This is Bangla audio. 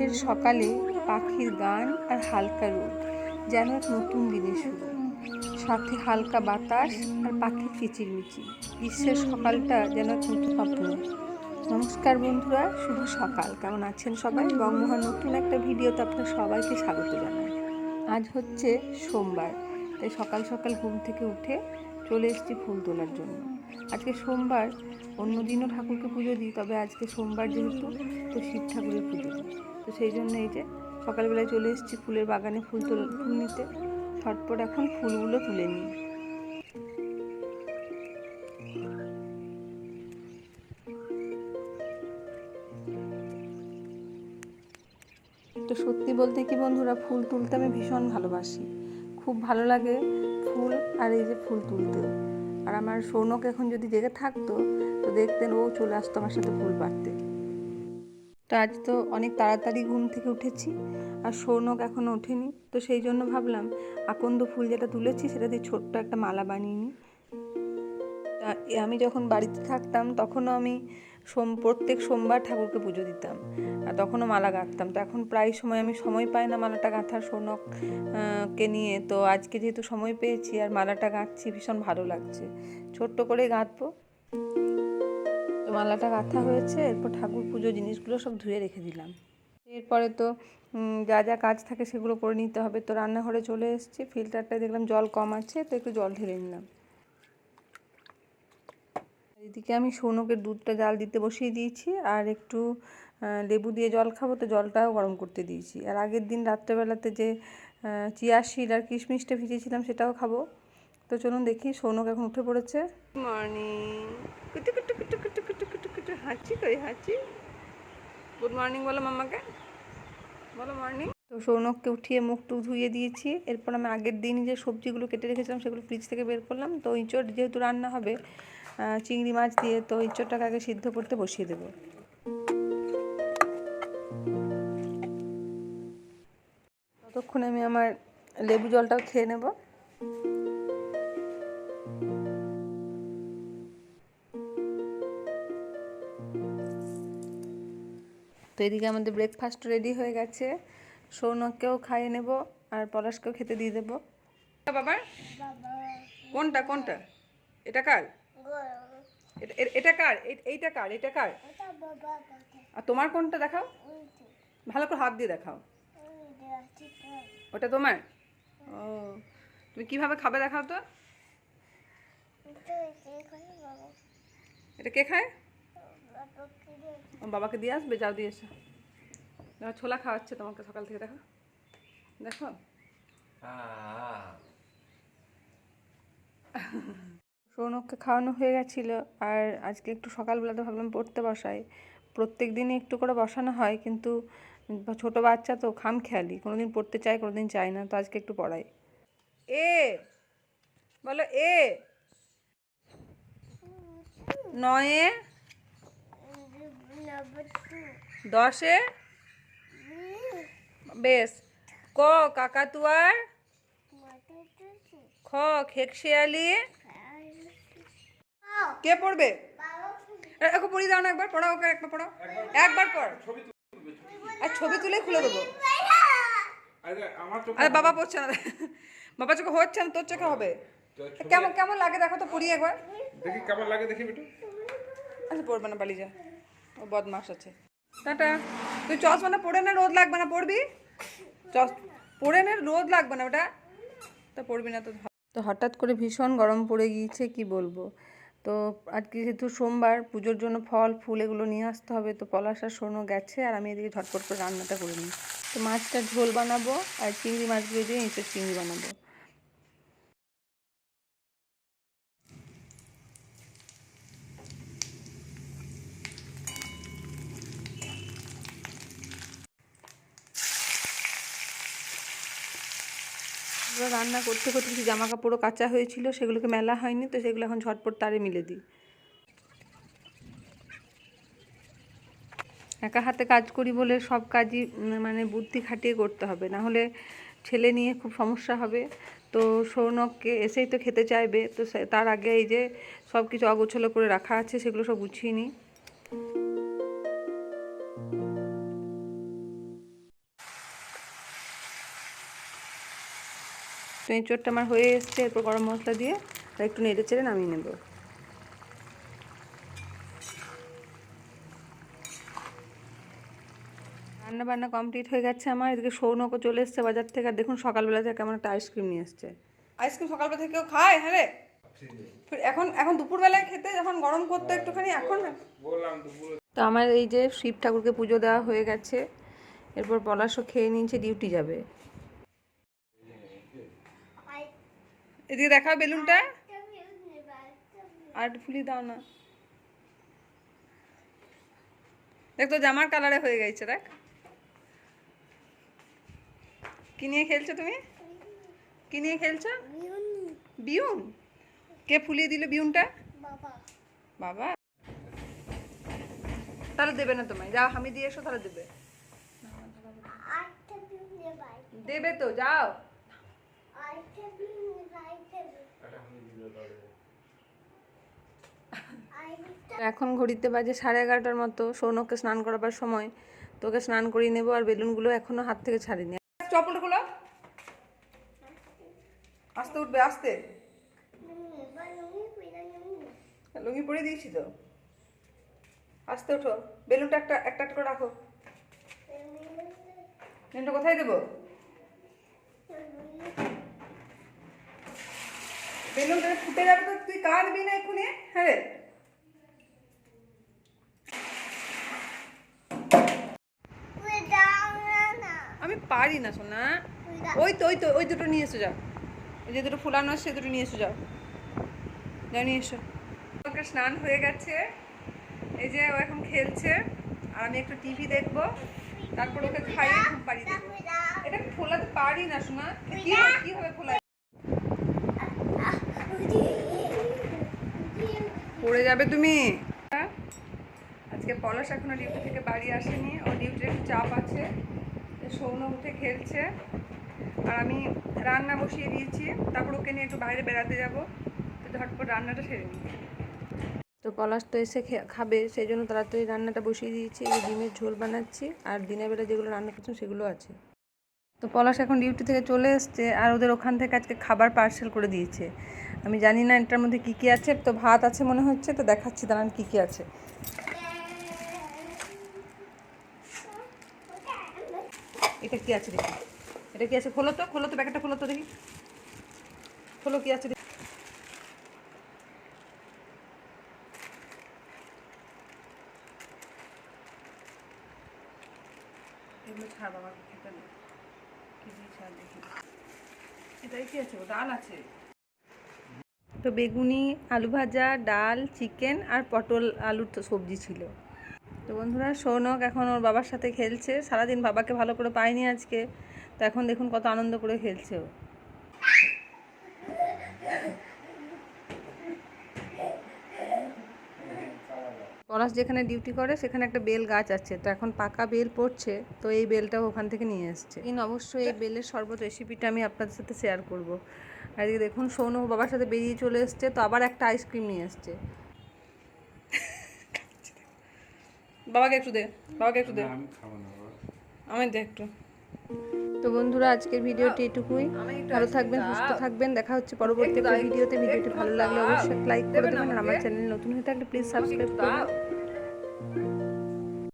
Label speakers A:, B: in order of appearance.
A: গ্রীষ্মের সকালে পাখির গান আর হালকা রোদ, যেন এক নতুন দিনের শুরু। সাথে হালকা বাতাস আর পাখির কিচিরমিচির। গ্রীষ্মের সকালটা যেন এক নতুন স্বপ্ন নমস্কার বন্ধুরা, শুভ সকাল। কেমন আছেন সবাই? বঙ্গমোহন নতুন একটা ভিডিওতে আপনার সবাইকে স্বাগত জানাই। আজ হচ্ছে সোমবার, তাই সকাল সকাল ঘুম থেকে উঠে চলে এসেছি ফুল তোলার জন্য। আজকে সোমবার অন্য দিনও ঠাকুরকে পুজো দিই, তবে আজকে সোমবার যেহেতু, তো শিব ঠাকুরের পুজো। দিই সেই জন্য এই যে সকালবেলায় চলে এসেছি ফুলের বাগানে ফুল তোল, ফুল নিতে। ঝটপট এখন ফুলগুলো তুলে নিই। তো সত্যি বলতে কি বন্ধুরা, ফুল তুলতে আমি ভীষণ ভালোবাসি। খুব ভালো লাগে ফুল আর এই যে ফুল তুলতেও আর আমার সৌনক এখন যদি জেগে থাকতো, তো দেখতেন ও চলে আসতো আমার সাথে ফুল পাড়তে। তো আজ তো অনেক তাড়াতাড়ি ঘুম থেকে উঠেছি আর সৌনক এখনও ওঠেনি। তো সেই জন্য ভাবলাম আকন্দ ফুল যেটা তুলেছি সেটা দিয়ে ছোট্ট একটা মালা বানিয়ে নিই। আমি যখন বাড়িতে থাকতাম, তখনও আমি সোম, প্রত্যেক সোমবার ঠাকুরকে পুজো দিতাম আর তখনও মালা গাঁথতাম। তো এখন প্রায় সময় আমি সময় পাই না মালাটা গাঁথার সৌনক কে নিয়ে। তো আজকে যেহেতু সময় পেয়েছি আর মালাটা গাঁথছি, ভীষণ ভালো লাগছে। ছোট্ট করে গাঁথবো। মালাটা গাঁথা হয়েছে, এরপর ঠাকুর পুজো জিনিসগুলো সব ধুয়ে রেখে দিলাম। এরপরে তো যা যা কাজ থাকে সেগুলো করে নিতে হবে। তো রান্নাঘরে চলে এসেছি ফিল্টারটায় দেখলাম জল কম আছে, তো একটু জল ঢেলে নিলাম। এদিকে আমি সৌনকের দুধটা জাল দিতে বসিয়ে দিয়েছি, আর একটু লেবু দিয়ে জল খাব, তো জলটাও গরম করতে দিয়েছি। আর আগের দিন রাত্রেবেলাতে যে চিয়া শিল আর কিশমিশটা ভিজিয়েছিলাম সেটাও খাব। তো চলুন দেখি সৌনক এখন উঠে পড়েছে। মর্নিং কুটু কুটু কুটু কুটু কুটু কুটু কুটু হাঁচি কই, হাঁচি? গুড মর্নিং বলো মাম্মাকে। বলো মর্নিং তো সৌনককে উঠিয়ে মুখ টুক ধুয়ে দিয়েছি। এরপর আমি আগের দিন যে সবজিগুলো কেটে রেখেছিলাম সেগুলো ফ্রিজ থেকে বের করলাম। তো ইঁচড় যেহেতু রান্না হবে চিংড়ি মাছ দিয়ে, তো ইঁচড়টাকে আগে সিদ্ধ করতে বসিয়ে দেবো। ততক্ষণে আমি আমার লেবু জলটাও খেয়ে নেব। তো এদিকে আমাদের ব্রেকফাস্ট রেডি হয়ে গেছে। সৌনককেও খাইয়ে নেব আর পলাশকেও খেতে দিয়ে দেবো। বাবা, কোনটা কোনটা? এটা কার? এটা- কার? এইটা কার? এটা কার? আর তোমার কোনটা দেখাও? ভালো করে হাত দিয়ে দেখাও। ওটা তোমার? ও, তুমি কীভাবে খাবে দেখাও তো। এটা কে খায়? বাবাকে দিয়ে আসবে, যাও দিয়ে এসো। দেখো, ছোলা খাওয়াচ্ছে তোমাকে সকাল থেকে, দেখো। দেখো। সৌনককে খাওয়ানো হয়ে গেছিল, আর আজকে একটু সকালবেলাতে ভাবলাম পড়তে বসাই। প্রত্যেক দিনই একটু করে বসানো হয়, কিন্তু ছোট বাচ্চা তো খাম খেয়ালি কোনো দিন পড়তে চায় কোনো দিন চায় না, তো আজকে একটু পড়াই। এ! বলো, এ! নয়ে দশে? বেশ। ক কাকাতুয়ার? খ খেকশিয়ালি? কে পড়বে? ওকে পড়িয়ে দাও না একবার পড়াও ওকে একবার পড়াও। একবার পড়। আর ছবি তুলে খুলে দেবো।
B: আরে
A: বাবা পড়ছে না। বাবা চোখে হচ্ছে না তোর চোখে হবে। কেমন কেমন লাগে দেখো তো পড়ি একবার।
B: দেখি কেমন লাগে দেখি বেটু
A: আচ্ছা পড়বে না পালিয়ে যা। ও বদমাস আছে। টাটা। তুই চশমাটা পড়ে না, রোদ লাগবে না পড়বি চশ পড়ে না, রোদ লাগবে না ওটা। তা পড়বি না তো। তো হঠাৎ করে ভীষণ গরম পড়ে গিয়েছে, কি বলব? তো আজকে যেহেতু সোমবার, পুজোর জন্য ফল, ফুল এগুলো নিয়ে আসতে হবে, তো পলাশা সোনো গেছে, আর আমি এদিকে ঝটপট করে রান্নাটা করে নিই। তো মাছটা ঝোল বানাবো, আর চিংড়ি মাছগুলো দিয়ে ইঁচড় চিংড়ি বানাবো। এবার রান্না করতে করতে কিছু জামা কাপড়ও কাঁচা হয়েছিল, সেগুলোকে মেলা হয়নি, তো সেগুলো এখন ঝটপট তারে মিলে দিই। একা হাতে কাজ করি বলে সব কাজই মানে বুদ্ধি খাটিয়ে করতে হবে। না হলে ছেলে নিয়ে খুব সমস্যা হবে। তো সৌনককে এসেই তো খেতে চাইবে, তো তার আগে এই যে সব কিছু অগোছলো করে রাখা আছে, সেগুলো সব গুছিয়ে নিই। তো এঁচোড়টা আমার হয়ে এসছে এরপর গরম মশলা দিয়ে আর একটু নেড়ে চেড়ে নামিয়ে নেব। রান্না বান্না কমপ্লিট হয়ে গেছে আমার এদিকে সৌনকও চলে এসছে বাজার থেকে আর দেখুন সকালবেলা থেকে কেমন একটা আইসক্রিম নিয়ে এসছে। আইসক্রিম সকালবেলা থেকে খায় হ্যাঁ রে? এখন এখন দুপুরবেলায় খেতে যখন গরম করতে একটুখানি এখন
B: বললাম
A: তো আমার এই যে শিব ঠাকুরকে পুজো দেওয়া হয়ে গেছে এরপর পলাশও খেয়ে নিয়েছে ডিউটি যাবে। এদিকে দেখা বেলুনটা। আর ফুলি দাও না। দেখ তো জামার কালারে হয়ে গেছে দেখ। কি নিয়ে খেলছো তুমি? কি নিয়ে খেলছো? বিউন। কে ফুলিয়ে দিল বিউনটা? বাবা। তাহলে দেবে না তোমায়। যাও আমি দিয়ে এসো তাহলে দেবে। দেবে তো যাও। এখন ঘড়িতে বাজে সাড়ে এগারোটার মতো। সৌনককে স্নান করাবার সময় তোকে স্নান করিয়ে নেব আর বেলুনগুলো এখনও হাত থেকে ছাড়িনি। চপলগুলো আস্তে উঠবে, আস্তে। লুঙ্গি পরে দিয়েছি তো। আস্তে ওঠো। বেলুনটা একটা একটা করে রাখো। বেলুনটা কোথায় দেবো? বেলুনটা ফুটে যাবে তো তুই কাটবি না এক্ষুনি হ্যাঁ রে? আমি পারি না সোনা। ওই তো ওই তো ওই দুটো নিয়ে এসো যাও। ওই যে দুটো ফুলানো আছে সে দুটো নিয়ে এসো যাও। যাও নিয়ে এসো। ওকে স্নান হয়ে গেছে। এই যে ও এখন খেলছে আর আমি একটু টিভি দেখব। তারপর ওকে খাইয়ে ঘুম পাড়িয়ে দেবো। এটা আমি ফোলাতে পারি না শোনা কি হবে কি পড়ে যাবে তুমি। আজকে পলাশ এখনও ডিউটি থেকে বাড়ি আসেনি। ও ডিউটির একটু চাপ আছে। সৌন উঠে খেলছে। আর আমি রান্না বসিয়ে দিয়েছি। তারপর ওকে নিয়ে একটু বাইরে বেড়াতে যাব। তো ঝটপট রান্নাটা সেরে নিই। তো পলাশ তো এসে খাবে। সেই জন্য তাড়াতাড়ি রান্নাটা বসিয়ে দিয়েছি। এই ডিমের ঝোল বানাচ্ছি। আর দিনের বেলা যেগুলো রান্না করছিলাম সেগুলো আছে। তো পলাশ এখন ডিউটি থেকে চলে এসছে। আর ওদের ওখান থেকে আজকে খাবার পার্সেল করে দিয়েছে। আমি জানি না এটার মধ্যে কী কী আছে, তো ভাত আছে মনে হচ্ছে, তো দেখাচ্ছি, দাঁড়ান, কী কী আছে। এটা কি আছে দেখি? এটা কি আছে? খোলো তো খোলো তো প্যাকেটটা, খোলো তো দেখি। খোলো, কি আছে দেখি? খেতে কি দেখি? এটাই কি আছে ডাল আছে। তো বেগুনি, আলু ভাজা, ডাল, চিকেন আর পটল আলুর সবজি ছিল। তো বন্ধুরা, সৌনক এখন ওর বাবার সাথে খেলছে। সারাদিন বাবাকে ভালো করে পায়নি আজকে। তো এখন দেখুন কত আনন্দ করে খেলছে ও। পলাশ যেখানে ডিউটি করে, সেখানে একটা বেল গাছ আছে। তো এখন পাকা বেল পড়ছে, তো এই বেলটাও ওখান থেকে নিয়ে এসছে। দিন অবশ্যই এই বেলের শরবত রেসিপিটা আমি আপনাদের সাথে শেয়ার করব। আর এদিকে দেখুন সৌনক বাবার সাথে বেরিয়ে চলে এসছে তো আবার একটা আইসক্রিম নিয়ে এসছে। বাবাকে একটু দে বাবাকে একটু দে।
B: আমি খাব না
A: আমি দে একটু। তো বন্ধুরা আজকের ভিডিওটি এটুকুই। ভালো থাকবেন সুস্থ থাকবেন দেখা হচ্ছে পরবর্তী ভিডিওতে। ভিডিওটি ভালো লাগলে অবশ্যই লাইক করে দেবেন আর আমার চ্যানেল নতুন হয়ে থাকলে প্লিজ সাবস্ক্রাইব করবেন।